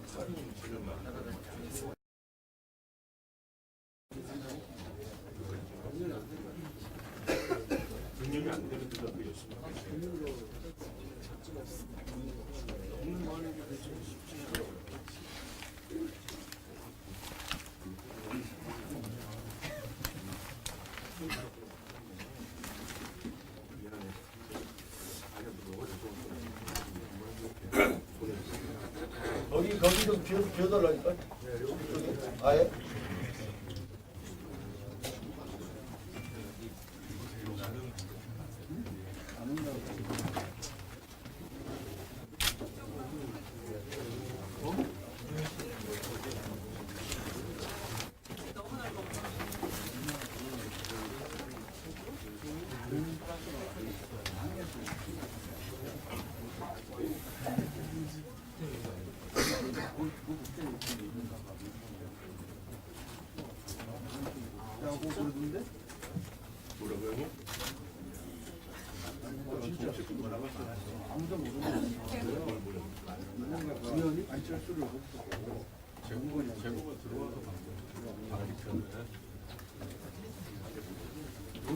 거기 거기 좀 비워 비워달라니까. 여기 아예.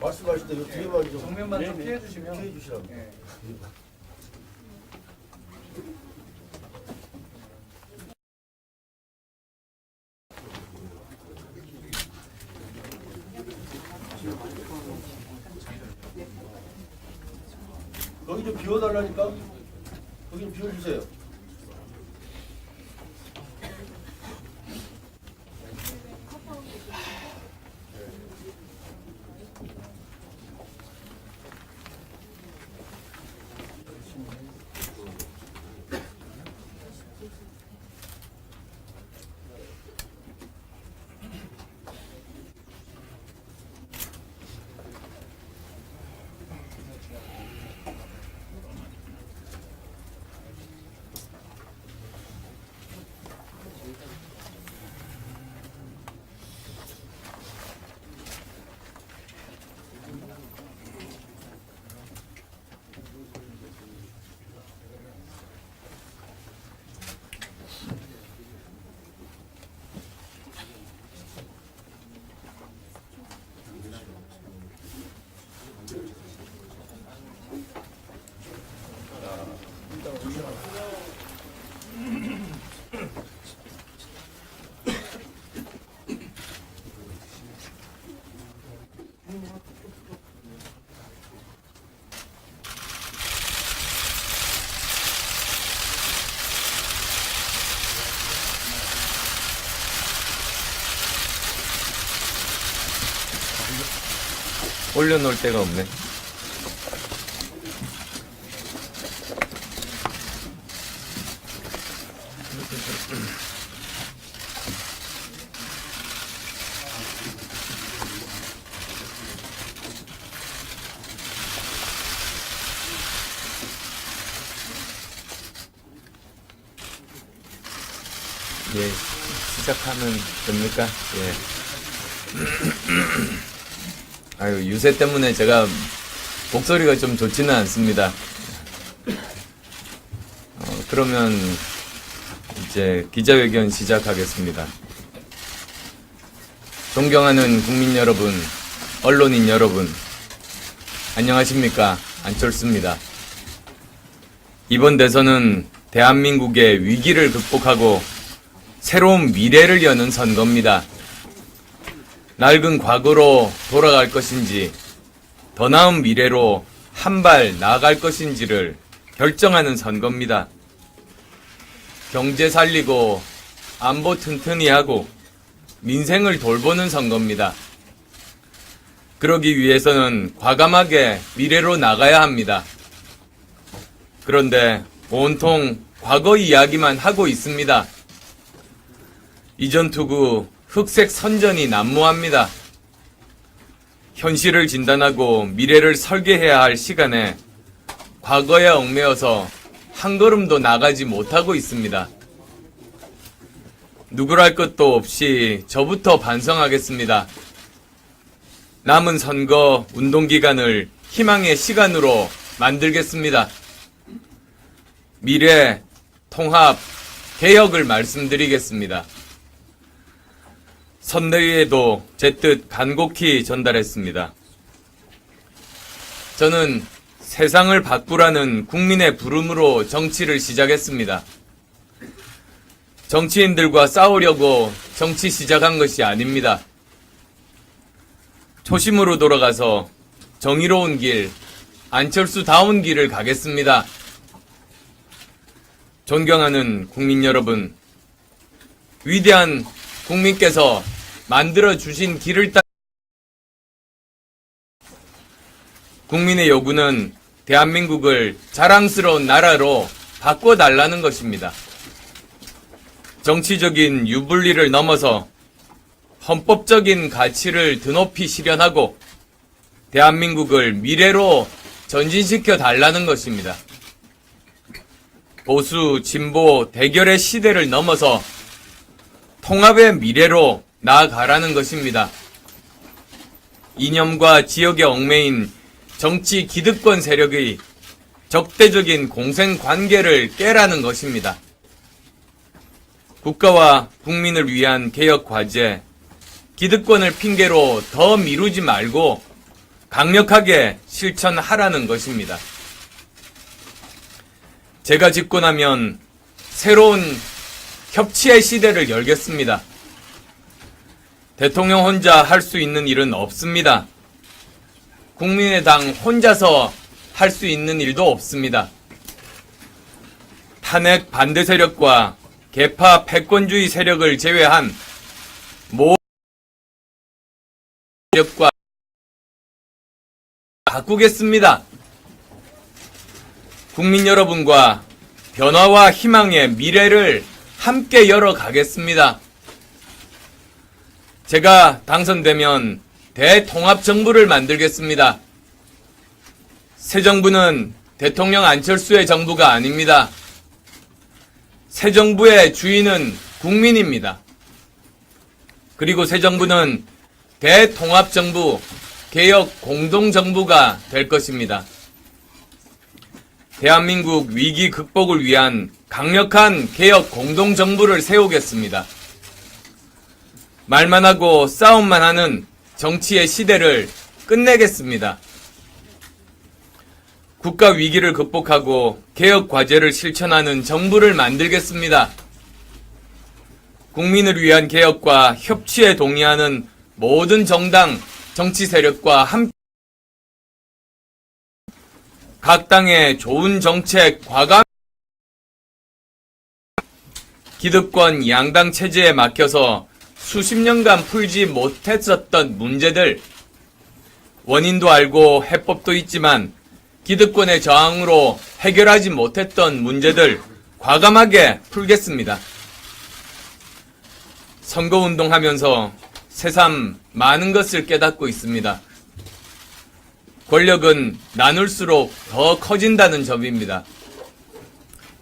말씀하실 때 여기 뒤에만 좀 정면만 좀 피해 주시면 피해 주시라고. 예. 올려놓을 데가 없네. 예, 시작하면 됩니까? 예. 아유, 유세 때문에 제가 목소리가 좀 좋지는 않습니다. 어, 그러면 이제 기자회견 시작하겠습니다. 존경하는 국민 여러분, 언론인 여러분, 안녕하십니까? 안철수입니다. 이번 대선은 대한민국의 위기를 극복하고 새로운 미래를 여는 선거입니다. 낡은 과거로 돌아갈 것인지 더 나은 미래로 한 발 나아갈 것인지를 결정하는 선거입니다. 경제 살리고 안보 튼튼히 하고 민생을 돌보는 선거입니다. 그러기 위해서는 과감하게 미래로 나가야 합니다. 그런데 온통 과거 이야기만 하고 있습니다. 이전 투구 흑색 선전이 난무합니다. 현실을 진단하고 미래를 설계해야 할 시간에 과거에 얽매여서 한 걸음도 나가지 못하고 있습니다. 누구랄 것도 없이 저부터 반성하겠습니다. 남은 선거 운동 기간을 희망의 시간으로 만들겠습니다. 미래, 통합, 개혁을 말씀드리겠습니다. 선대위에도 제 뜻 간곡히 전달했습니다. 저는 세상을 바꾸라는 국민의 부름으로 정치를 시작했습니다. 정치인들과 싸우려고 정치 시작한 것이 아닙니다. 초심으로 돌아가서 정의로운 길, 안철수 다운 길을 가겠습니다. 존경하는 국민 여러분, 위대한 국민께서 만들어 주신 길을 따 국민의 요구는 대한민국을 자랑스러운 나라로 바꿔달라는 것입니다. 정치적인 유불리를 넘어서 헌법적인 가치를 드높이 실현하고 대한민국을 미래로 전진시켜 달라는 것입니다. 보수, 진보, 대결의 시대를 넘어서 통합의 미래로 나아가라는 것입니다. 이념과 지역의 얽매인 정치 기득권 세력의 적대적인 공생 관계를 깨라는 것입니다. 국가와 국민을 위한 개혁 과제, 기득권을 핑계로 더 미루지 말고 강력하게 실천하라는 것입니다. 제가 나면 새로운 협치의 시대를 열겠습니다. 대통령 혼자 할 수 있는 일은 없습니다. 국민의당 혼자서 할 수 있는 일도 없습니다. 탄핵 반대 세력과 개파 패권주의 세력을 제외한 모든 세력과 바꾸겠습니다. 국민 여러분과 변화와 희망의 미래를 함께 열어가겠습니다. 제가 당선되면 대통합정부를 만들겠습니다. 새 정부는 대통령 안철수의 정부가 아닙니다. 새 정부의 주인은 국민입니다. 그리고 새 정부는 대통합정부, 개혁 공동정부가 될 것입니다. 대한민국 위기 극복을 위한 강력한 개혁 공동정부를 세우겠습니다. 말만 하고 싸움만 하는 정치의 시대를 끝내겠습니다. 국가 위기를 극복하고 개혁 과제를 실천하는 정부를 만들겠습니다. 국민을 위한 개혁과 협치에 동의하는 모든 정당, 정치 세력과 함께 각 당의 좋은 정책 과감 기득권 양당 체제에 막혀서 수십 년간 풀지 못했었던 문제들 원인도 알고 해법도 있지만 기득권의 저항으로 해결하지 못했던 문제들 과감하게 풀겠습니다. 선거운동 하면서 새삼 많은 것을 깨닫고 있습니다. 권력은 나눌수록 더 커진다는 점입니다.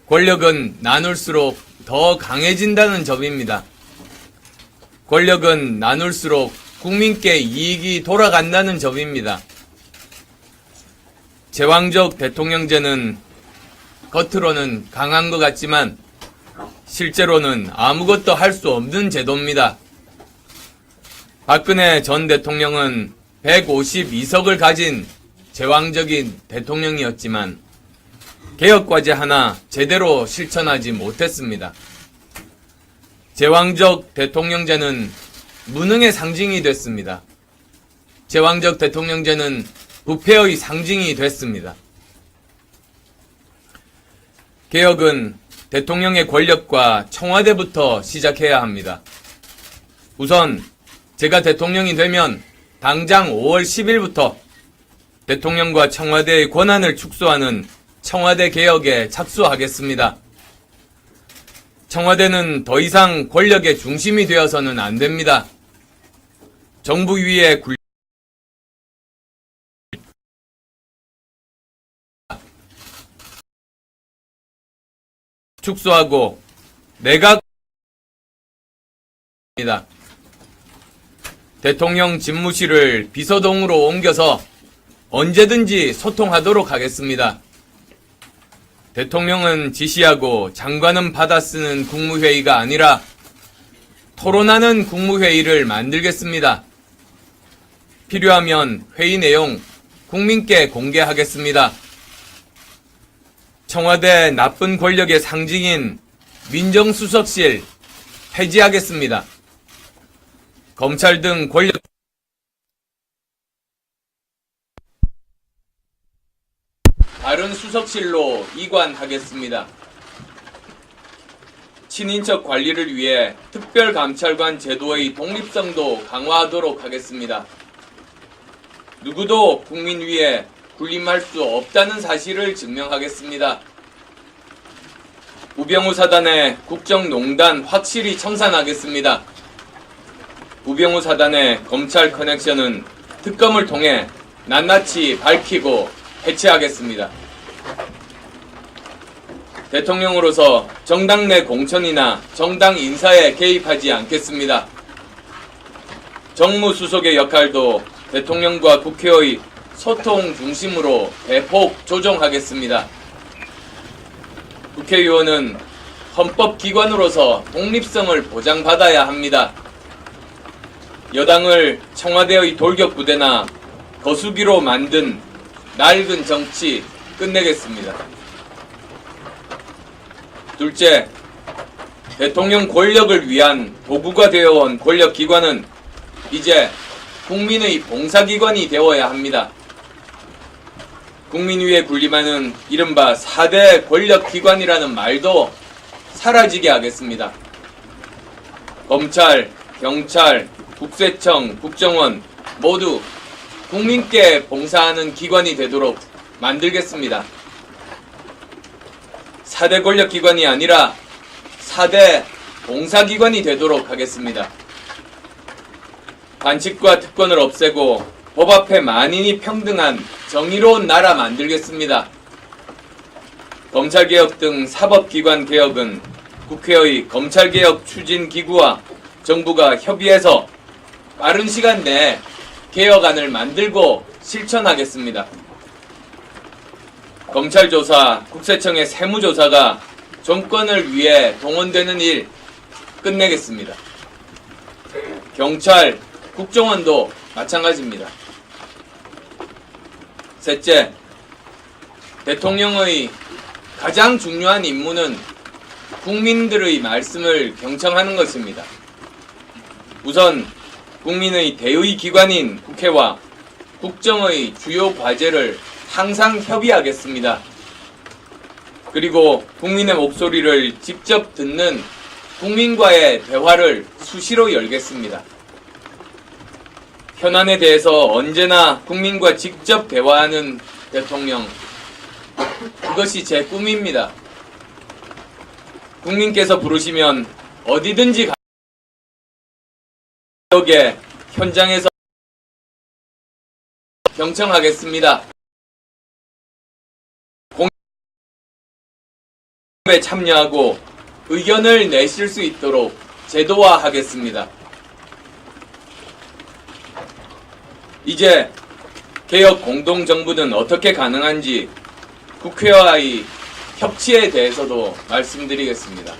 권력은 나눌수록 더 강해진다는 점입니다. 권력은 나눌수록 국민께 이익이 돌아간다는 점입니다. 제왕적 대통령제는 겉으로는 강한 것 같지만 실제로는 아무것도 할 수 없는 제도입니다. 박근혜 전 대통령은 152석을 가진 제왕적인 대통령이었지만 개혁과제 하나 제대로 실천하지 못했습니다. 제왕적 대통령제는 무능의 상징이 됐습니다. 제왕적 대통령제는 부패의 상징이 됐습니다. 개혁은 대통령의 권력과 청와대부터 시작해야 합니다. 우선 제가 대통령이 되면 당장 5월 10일부터 대통령과 청와대의 권한을 축소하는 청와대 개혁에 착수하겠습니다. 청와대는 더 이상 권력의 중심이 되어서는 안 됩니다. 정부 위에 굴 축소하고 내각. 대통령 집무실을 비서동으로 옮겨서 언제든지 소통하도록 하겠습니다. 대통령은 지시하고 장관은 받아쓰는 국무회의가 아니라 토론하는 국무회의를 만들겠습니다. 필요하면 회의 내용 국민께 공개하겠습니다. 청와대 나쁜 권력의 상징인 민정수석실 폐지하겠습니다. 검찰 등 권력 다른 수석실로 이관하겠습니다. 친인척 관리를 위해 특별감찰관 제도의 독립성도 강화하도록 하겠습니다. 누구도 국민 위에 군림할 수 없다는 사실을 증명하겠습니다. 우병우 사단의 국정농단 확실히 청산하겠습니다. 우병우 사단의 검찰 커넥션은 특검을 통해 낱낱이 밝히고 해체하겠습니다. 대통령으로서 정당 내 공천이나 정당 인사에 개입하지 않겠습니다. 정무수석의 역할도 대통령과 국회의 소통 중심으로 대폭 조정하겠습니다. 국회의원은 헌법기관으로서 독립성을 보장받아야 합니다. 여당을 청와대의 돌격부대나 거수기로 만든 낡은 정치 끝내겠습니다. 둘째, 대통령 권력을 위한 도구가 되어온 권력기관은 이제 국민의 봉사기관이 되어야 합니다. 국민 위에 군림하는 이른바 4대 권력기관이라는 말도 사라지게 하겠습니다. 검찰, 경찰, 국세청, 국정원 모두 국민께 봉사하는 기관이 되도록 만들겠습니다. 4대 권력기관이 아니라 4대 봉사기관이 되도록 하겠습니다. 반칙과 특권을 없애고 법 앞에 만인이 평등한 정의로운 나라 만들겠습니다. 검찰개혁 등 사법기관 개혁은 국회의 검찰개혁 추진기구와 정부가 협의해서 빠른 시간 내에 개혁안을 만들고 실천하겠습니다. 검찰 조사, 국세청의 세무조사가 정권을 위해 동원되는 일 끝내겠습니다. 경찰, 국정원도 마찬가지입니다. 셋째, 대통령의 가장 중요한 임무는 국민들의 말씀을 경청하는 것입니다. 우선 국민의 대의 기관인 국회와 국정의 주요 과제를 항상 협의하겠습니다. 그리고 국민의 목소리를 직접 듣는 국민과의 대화를 수시로 열겠습니다. 현안에 대해서 언제나 국민과 직접 대화하는 대통령. 그것이 제 꿈입니다. 국민께서 부르시면 어디든지 가, 지역의 현장에서 경청하겠습니다. 에 참여하고 의견을 내실 수 있도록 제도화하겠습니다. 이제 개혁 공동정부는 어떻게 가능한지 국회와의 협치에 대해서도 말씀드리겠습니다.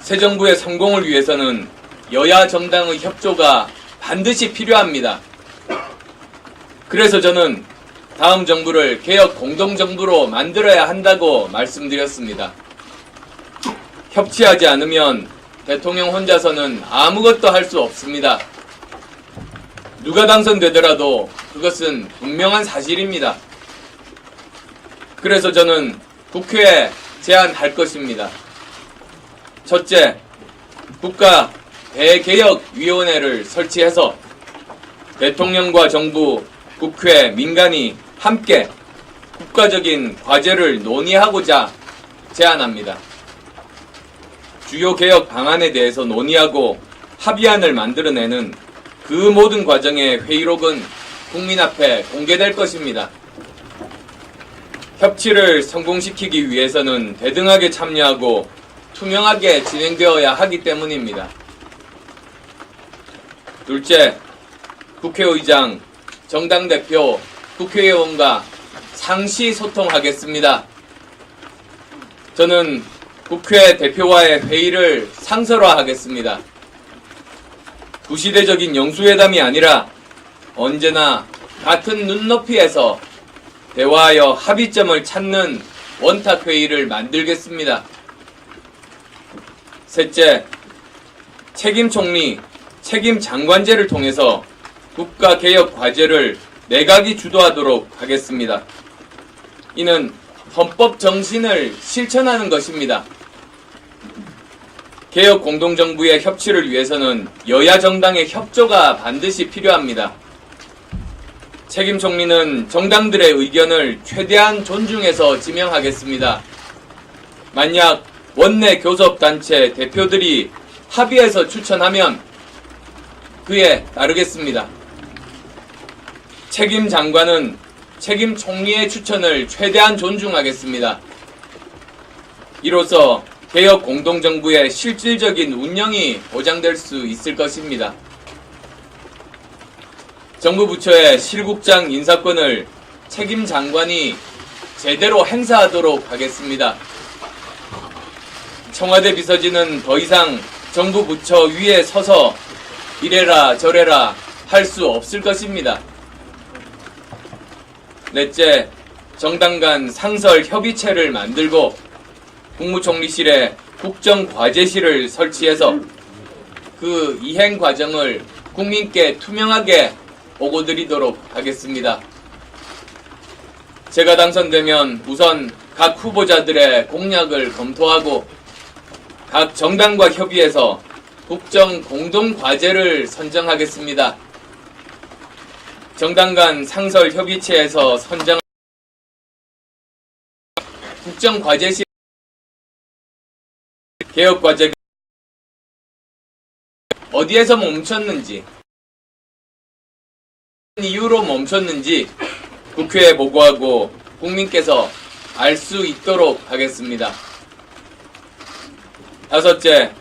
새 정부의 성공을 위해서는 여야 정당의 협조가 반드시 필요합니다. 그래서 저는 다음 정부를 개혁 공동정부로 만들어야 한다고 말씀드렸습니다. 협치하지 않으면 대통령 혼자서는 아무것도 할 수 없습니다. 누가 당선되더라도 그것은 분명한 사실입니다. 그래서 저는 국회에 제안할 것입니다. 첫째, 국가 대개혁위원회를 설치해서 대통령과 정부, 국회, 민간이 함께 국가적인 과제를 논의하고자 제안합니다. 주요 개혁 방안에 대해서 논의하고 합의안을 만들어내는 그 모든 과정의 회의록은 국민 앞에 공개될 것입니다. 협치를 성공시키기 위해서는 대등하게 참여하고 투명하게 진행되어야 하기 때문입니다. 둘째, 국회의장, 정당 대표, 국회의원과 상시 소통하겠습니다. 저는 국회 대표와의 회의를 상설화하겠습니다. 구시대적인 영수회담이 아니라 언제나 같은 눈높이에서 대화하여 합의점을 찾는 원탁회의를 만들겠습니다. 셋째, 책임 총리, 책임 장관제를 통해서 국가개혁 과제를 내각이 주도하도록 하겠습니다. 이는 헌법 정신을 실천하는 것입니다. 개혁 공동정부의 협치를 위해서는 여야 정당의 협조가 반드시 필요합니다. 책임 총리는 정당들의 의견을 최대한 존중해서 지명하겠습니다. 만약 원내 교섭단체 대표들이 합의해서 추천하면 그에 따르겠습니다. 책임 장관은 책임 총리의 추천을 최대한 존중하겠습니다. 이로써 개혁 공동정부의 실질적인 운영이 보장될 수 있을 것입니다. 정부 부처의 실국장 인사권을 책임 장관이 제대로 행사하도록 하겠습니다. 청와대 비서진은 더 이상 정부 부처 위에 서서 이래라 저래라 할 수 없을 것입니다. 넷째, 정당 간 상설 협의체를 만들고 국무총리실에 국정과제실을 설치해서 그 이행 과정을 국민께 투명하게 보고드리도록 하겠습니다. 제가 당선되면 우선 각 후보자들의 공약을 검토하고 각 정당과 협의해서 국정 공동 과제를 선정하겠습니다. 정당 간 상설 협의체에서 선정 국정 과제실 개혁 과제가 어디에서 멈췄는지 이유로 멈췄는지 국회에 보고하고 국민께서 알 수 있도록 하겠습니다. 다섯째,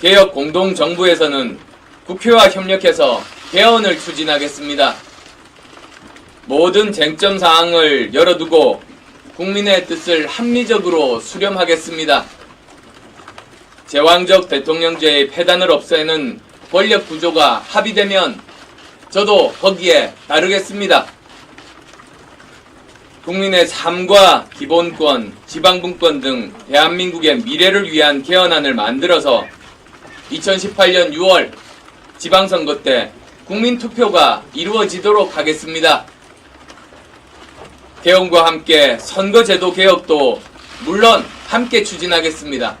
개혁 공동정부에서는 국회와 협력해서 개헌을 추진하겠습니다. 모든 쟁점 사항을 열어두고 국민의 뜻을 합리적으로 수렴하겠습니다. 제왕적 대통령제의 폐단을 없애는 권력 구조가 합의되면 저도 거기에 따르겠습니다. 국민의 삶과 기본권, 지방분권 등 대한민국의 미래를 위한 개헌안을 만들어서 2018년 6월 지방선거 때 국민투표가 이루어지도록 하겠습니다. 개헌과 함께 선거제도 개혁도 물론 함께 추진하겠습니다.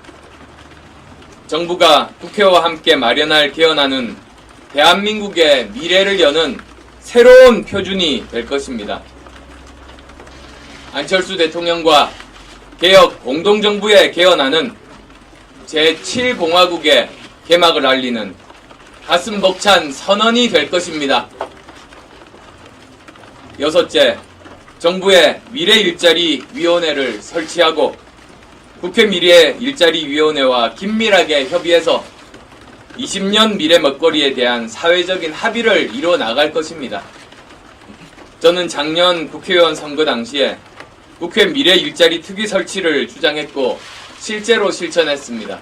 정부가 국회와 함께 마련할 개헌안은 대한민국의 미래를 여는 새로운 표준이 될 것입니다. 안철수 대통령과 개혁 공동정부의 개헌안은 제7공화국의 개막을 알리는 가슴 벅찬 선언이 될 것입니다. 여섯째, 정부의 미래 일자리 위원회를 설치하고 국회 미래 일자리 위원회와 긴밀하게 협의해서 20년 미래 먹거리에 대한 사회적인 합의를 이뤄 나갈 것입니다. 저는 작년 국회의원 선거 당시에 국회 미래 일자리 특위 설치를 주장했고 실제로 실천했습니다.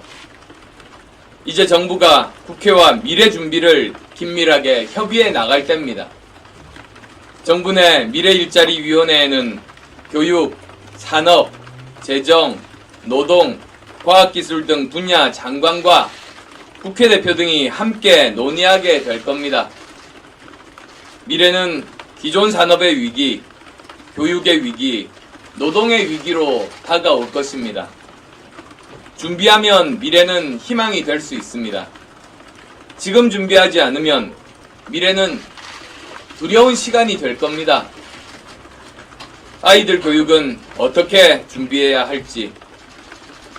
이제 정부가 국회와 미래 준비를 긴밀하게 협의해 나갈 때입니다. 정부 내 미래 일자리 위원회에는 교육, 산업, 재정, 노동, 과학기술 등 분야 장관과 국회 대표 등이 함께 논의하게 될 겁니다. 미래는 기존 산업의 위기, 교육의 위기, 노동의 위기로 다가올 것입니다. 준비하면 미래는 희망이 될 수 있습니다. 지금 준비하지 않으면 미래는 두려운 시간이 될 겁니다. 아이들 교육은 어떻게 준비해야 할지,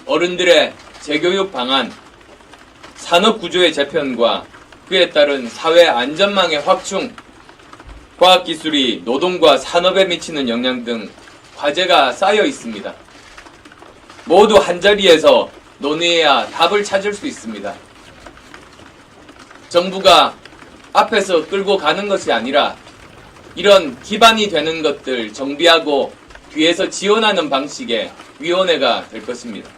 어른들의 재교육 방안, 산업 구조의 재편과 그에 따른 사회 안전망의 확충, 과학기술이 노동과 산업에 미치는 영향 등 과제가 쌓여 있습니다. 모두 한자리에서 논의해야 답을 찾을 수 있습니다. 정부가 앞에서 끌고 가는 것이 아니라 이런 기반이 되는 것들 정비하고 뒤에서 지원하는 방식의 위원회가 될 것입니다.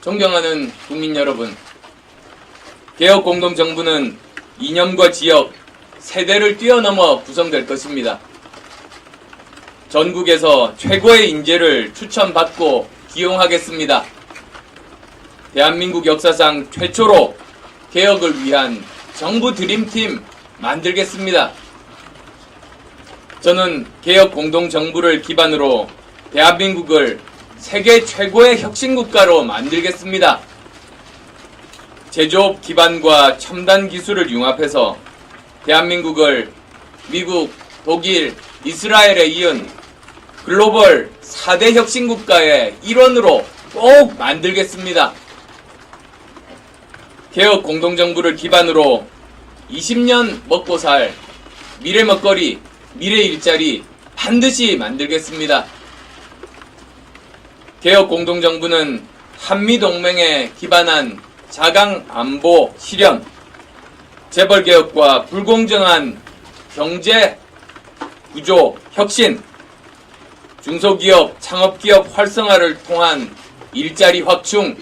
존경하는 국민 여러분, 개혁 공동정부는 이념과 지역, 세대를 뛰어넘어 구성될 것입니다. 전국에서 최고의 인재를 추천받고 기용하겠습니다. 대한민국 역사상 최초로 개혁을 위한 정부 드림팀 만들겠습니다. 저는 개혁 공동정부를 기반으로 대한민국을 세계 최고의 혁신국가로 만들겠습니다. 제조업 기반과 첨단 기술을 융합해서 대한민국을 미국, 독일, 이스라엘에 이은 글로벌 4대 혁신국가의 일원으로 꼭 만들겠습니다. 개혁 공동정부를 기반으로 20년 먹고 살 미래 먹거리, 미래 일자리 반드시 만들겠습니다. 개혁 공동정부는 한미동맹에 기반한 자강 안보 실현, 재벌 개혁과 불공정한 경제 구조 혁신, 중소기업, 창업기업 활성화를 통한 일자리 확충,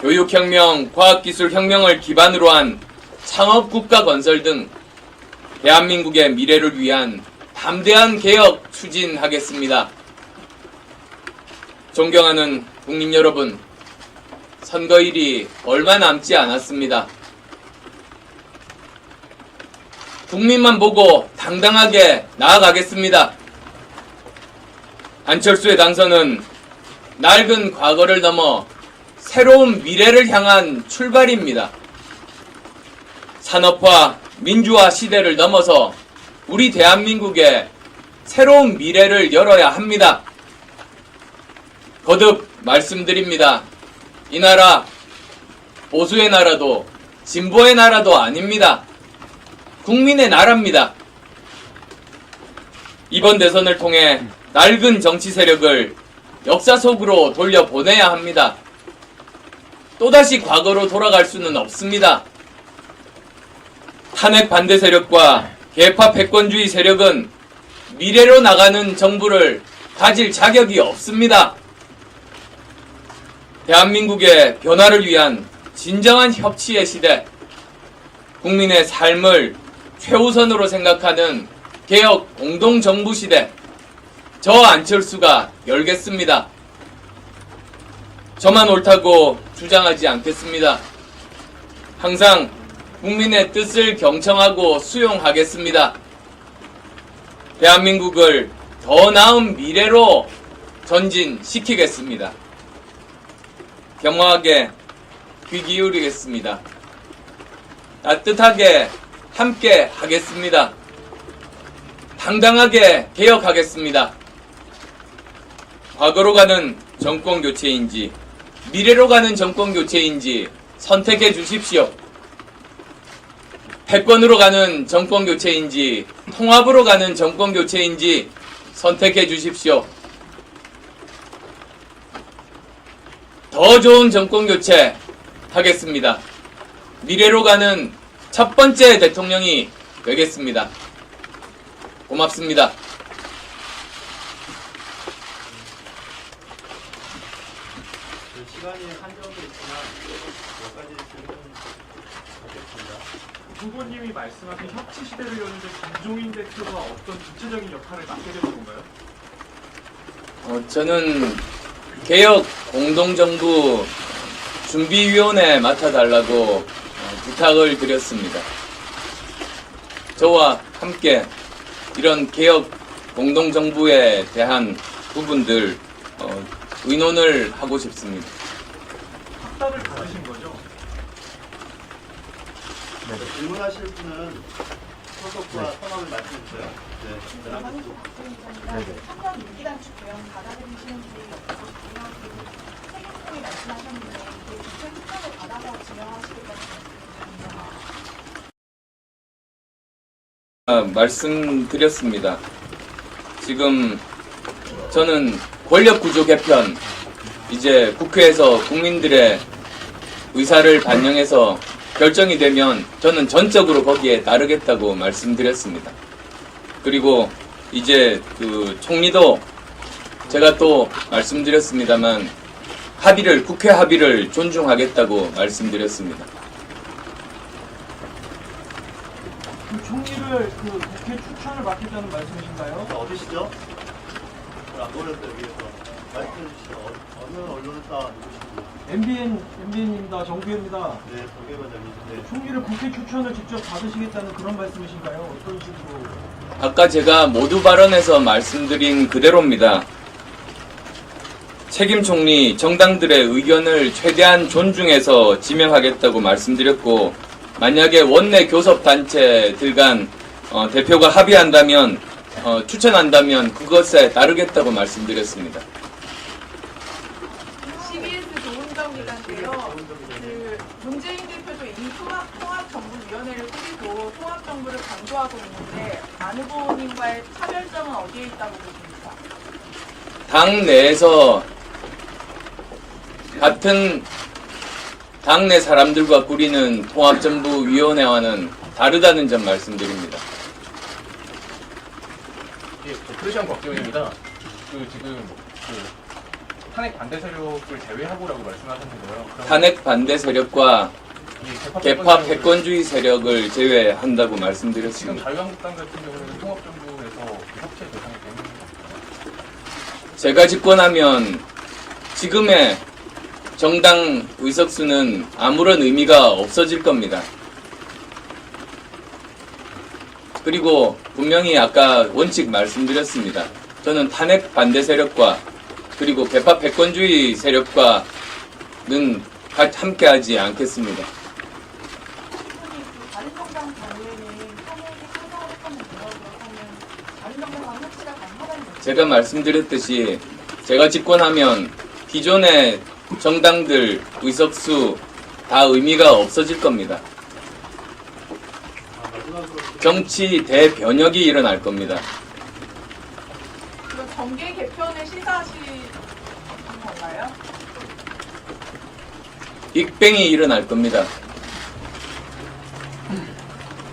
교육혁명, 과학기술혁명을 기반으로 한 창업국가 건설 등 대한민국의 미래를 위한 담대한 개혁 추진하겠습니다. 존경하는 국민 여러분, 선거일이 얼마 남지 않았습니다. 국민만 보고 당당하게 나아가겠습니다. 안철수의 당선은 낡은 과거를 넘어 새로운 미래를 향한 출발입니다. 산업화, 민주화 시대를 넘어서 우리 대한민국의 새로운 미래를 열어야 합니다. 거듭 말씀드립니다. 이 나라 보수의 나라도 진보의 나라도 아닙니다. 국민의 나라입니다. 이번 대선을 통해 낡은 정치 세력을 역사 속으로 돌려보내야 합니다. 또다시 과거로 돌아갈 수는 없습니다. 탄핵 반대 세력과 개파 패권주의 세력은 미래로 나가는 정부를 가질 자격이 없습니다. 대한민국의 변화를 위한 진정한 협치의 시대, 국민의 삶을 최우선으로 생각하는 개혁 공동정부 시대, 저 안철수가 열겠습니다. 저만 옳다고 주장하지 않겠습니다. 항상 국민의 뜻을 경청하고 수용하겠습니다. 대한민국을 더 나은 미래로 전진시키겠습니다. 겸허하게 귀 기울이겠습니다. 따뜻하게 함께 하겠습니다. 당당하게 개혁하겠습니다. 과거로 가는 정권 교체인지 미래로 가는 정권 교체인지 선택해 주십시오. 패권으로 가는 정권 교체인지 통합으로 가는 정권 교체인지 선택해 주십시오. 더 좋은 정권 교체 하겠습니다. 미래로 가는 첫 번째 대통령이 되겠습니다. 고맙습니다. 그 시간이 한정돼 있지만 몇 가지 질문. 후보님이 말씀하신 협치 시대를 여는데 김종인 대표가 어떤 구체적인 역할을 맡게 되는 건가요? 어, 저는 개혁 공동정부 준비위원회 맡아달라고 어, 부탁을 드렸습니다. 저와 함께 이런 개혁 공동정부에 대한 부분들 어, 의논을 하고 싶습니다. 확답을 받으신 거죠? 질문하실 분은 소속과 성함을 말씀해 주세요. 네, 이번이 박수입니다. 3년 책임통이 말씀하셨는데 국회 추천을 받아서 말씀이십니다. 아, 말씀드렸습니다. 지금 저는 권력구조 개편 이제 국회에서 국민들의 의사를 반영해서 결정이 되면 저는 전적으로 거기에 따르겠다고 말씀드렸습니다. 그리고 이제 그 총리도 제가 또 말씀드렸습니다만 합의를 국회 합의를 존중하겠다고 말씀드렸습니다. 그 총리를 그 국회 추천을 맡겠다는 말씀이신가요? 자, 어디시죠? 안 보냈어요, 여기에서. 말씀해 주시죠. 어, 어느 언론사 누구신지. MBN MBN입니다. 정규입니다. 네, 도계관장님인데. 총리를 국회 추천을 직접 받으시겠다는 그런 말씀이신가요? 어떤 식으로? 아까 제가 모두 발언에서 말씀드린 그대로입니다. 책임 총리 정당들의 의견을 최대한 존중해서 지명하겠다고 말씀드렸고 만약에 원내 교섭 단체들 간 어, 대표가 합의한다면 어, 추천한다면 그것에 따르겠다고 말씀드렸습니다. CBS 조은정기자인데요. 그 문재인 대표도 이미 통합, 통합정부위원회를 꾸리고 통합정부를 강조하고 있는데 안 후보님과의 차별점은 어디에 있다고 보십니까? 당 내에서 같은 당내 사람들과 꾸리는 통합정부위원회와는 다르다는 점 말씀드립니다. 예, 저 크리스천 곽지원입니다. 그 지금 그 탄핵 반대 세력을 제외하고라고 말씀하셨는데요. 그럼 탄핵 반대 세력과 이 개파 개파 패권주의를 패권주의 세력을 제외한다고 지금 말씀드렸습니다. 자유한국당 같은 경우는 통합정부에서 그 협체 대상이 되는. 제가 집권하면 지금의 정당 의석수는 아무런 의미가 없어질 겁니다. 그리고 분명히 아까 원칙 말씀드렸습니다. 저는 탄핵 반대 세력과 그리고 개파 패권주의 세력과는 않겠습니다. 협치가 가능하다는 거죠. 제가 말씀드렸듯이 제가 집권하면 기존의 정당들 의석수 다 의미가 없어질 겁니다. 정치 대변혁이 일어날 겁니다. 이거 정계 개편을 시사하시는 건가요? 빅뱅이 일어날 겁니다.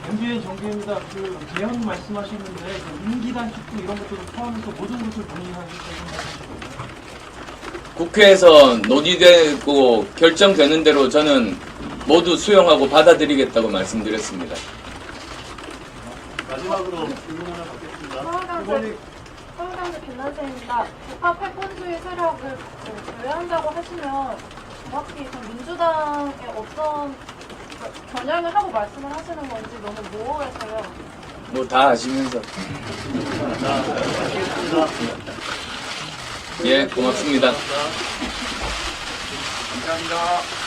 MBN 정규입니다. 그 개헌 말씀하시는데 그 임기 단축도 이런 것들을 포함해서 모든 것을 논의하겠다는 말씀이시죠? 국회에서 논의되고 결정되는 대로 저는 모두 수용하고 받아들이겠다고 말씀드렸습니다. 마지막으로 질문 하나 받겠습니다. 서울강세 서울강세 김난세입니다. 개파 패권주의 세력을 그 제외한다고 하시면 정확히 그 민주당에 어떤 그 겨냥을 하고 말씀을 하시는 건지 너무 모호해서요. 뭐 다 아시면서. 자, 마치겠습니다. 예, 고맙습니다. 감사합니다.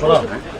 줘라.